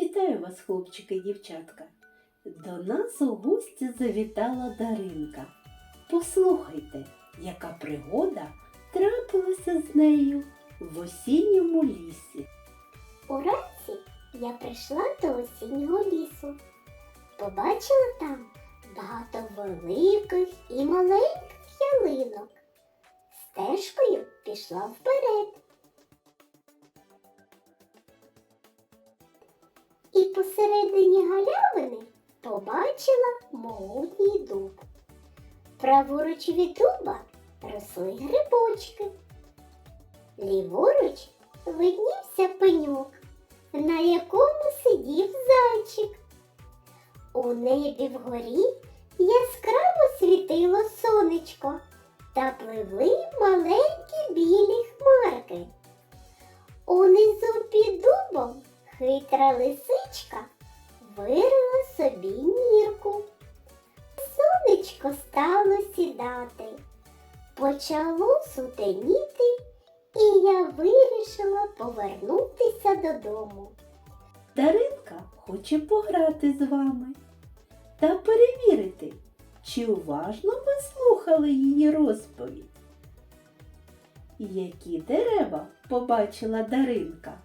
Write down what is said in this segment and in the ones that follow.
Вітаю вас, хлопчики і дівчатка. До нас у гості завітала Даринка. Послухайте, яка пригода трапилася з нею в осінньому лісі. Уранці я прийшла до осіннього лісу. Побачила там багато великих і маленьких ялинок. Стежкою пішла вперед. І посередині галявини побачила могутній дуб. Праворуч від дуба росли грибочки. Ліворуч виднівся пеньок, на якому сидів зайчик. У небі вгорі яскраво світило сонечко та пливли маленькі білі хмарки. Унизу під дубом хитра лисичка вирила собі нірку. Сонечко стало сідати, почало сутеніти, і я вирішила повернутися додому. Даринка хоче пограти з вами та перевірити, чи уважно ви слухали її розповідь. Які дерева побачила Даринка?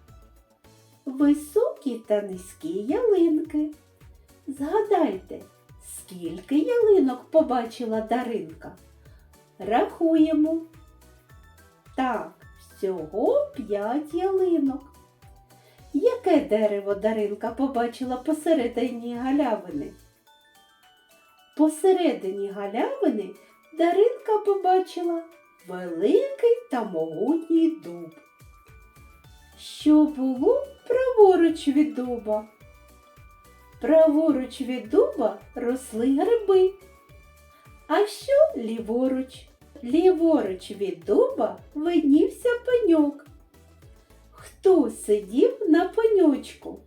Високі та низькі ялинки. Згадайте, скільки ялинок побачила Даринка? Рахуємо. Так, всього п'ять ялинок. Яке дерево Даринка побачила посередині галявини? Посередині галявини Даринка побачила великий та могутній дуб. Що було праворуч від дуба? Праворуч від дуба росли гриби. А що ліворуч? Ліворуч від дуба виднівся пеньок. Хто сидів на пеньочку?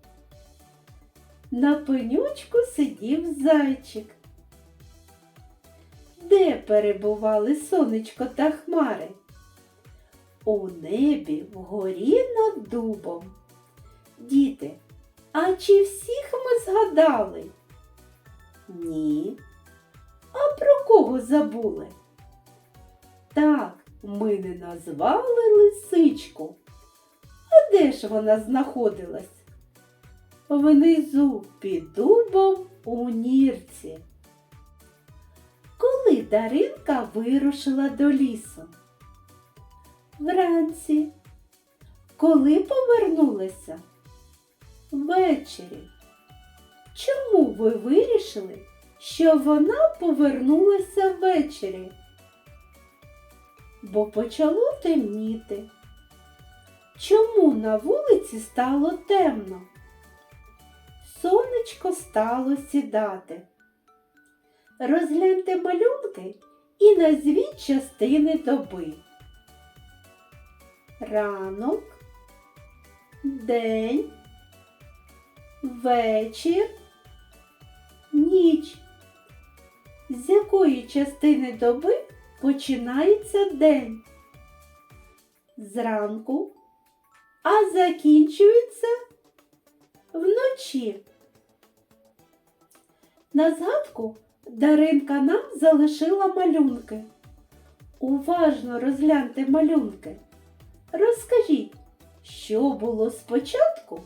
На пеньочку сидів зайчик. Де перебували сонечко та хмари? У небі вгорі над дубом. Діти, а чи всіх ми згадали? Ні. А про кого забули? Так, ми не назвали лисичку. А де ж вона знаходилась? Внизу під дубом у нірці. Коли Даринка вирушила до лісу? Вранці. Коли повернулася? Ввечері. Чому ви вирішили, що вона повернулася ввечері? Бо почало темніти. Чому на вулиці стало темно? Сонечко стало сідати. Розгляньте малюнки і назвіть частини доби. Ранок, день, вечір, ніч. З якої частини доби починається день? Зранку, а закінчується вночі. На згадку Даринка нам залишила малюнки. Уважно розгляньте малюнки. Розкажіть, що було спочатку,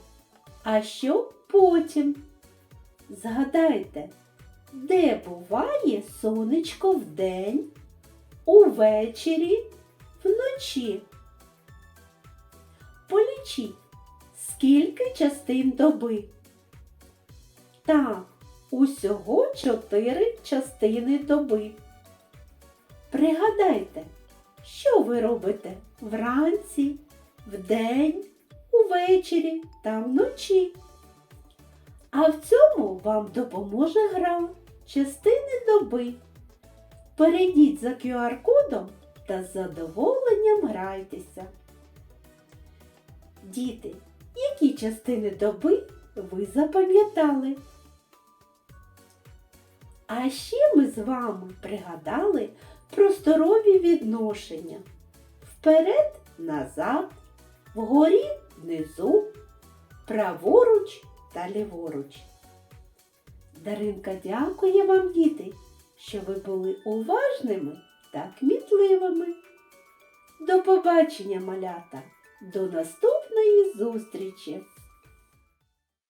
а що потім. Згадайте, де буває сонечко вдень, увечері, вночі. Полічіть, скільки частин доби. Так, усього чотири частини доби. Пригадайте, що ви робите вранці, вдень, увечері та вночі. А в цьому вам допоможе гра частини доби. Перейдіть за QR-кодом та з задоволенням грайтеся. Діти, які частини доби ви запам'ятали? А ще ми з вами пригадали просторові відношення. Вперед, назад, вгорі, внизу, праворуч, та ліворуч. Даринка дякує вам, діти, що ви були уважними та кмітливими. До побачення, малята! До наступної зустрічі!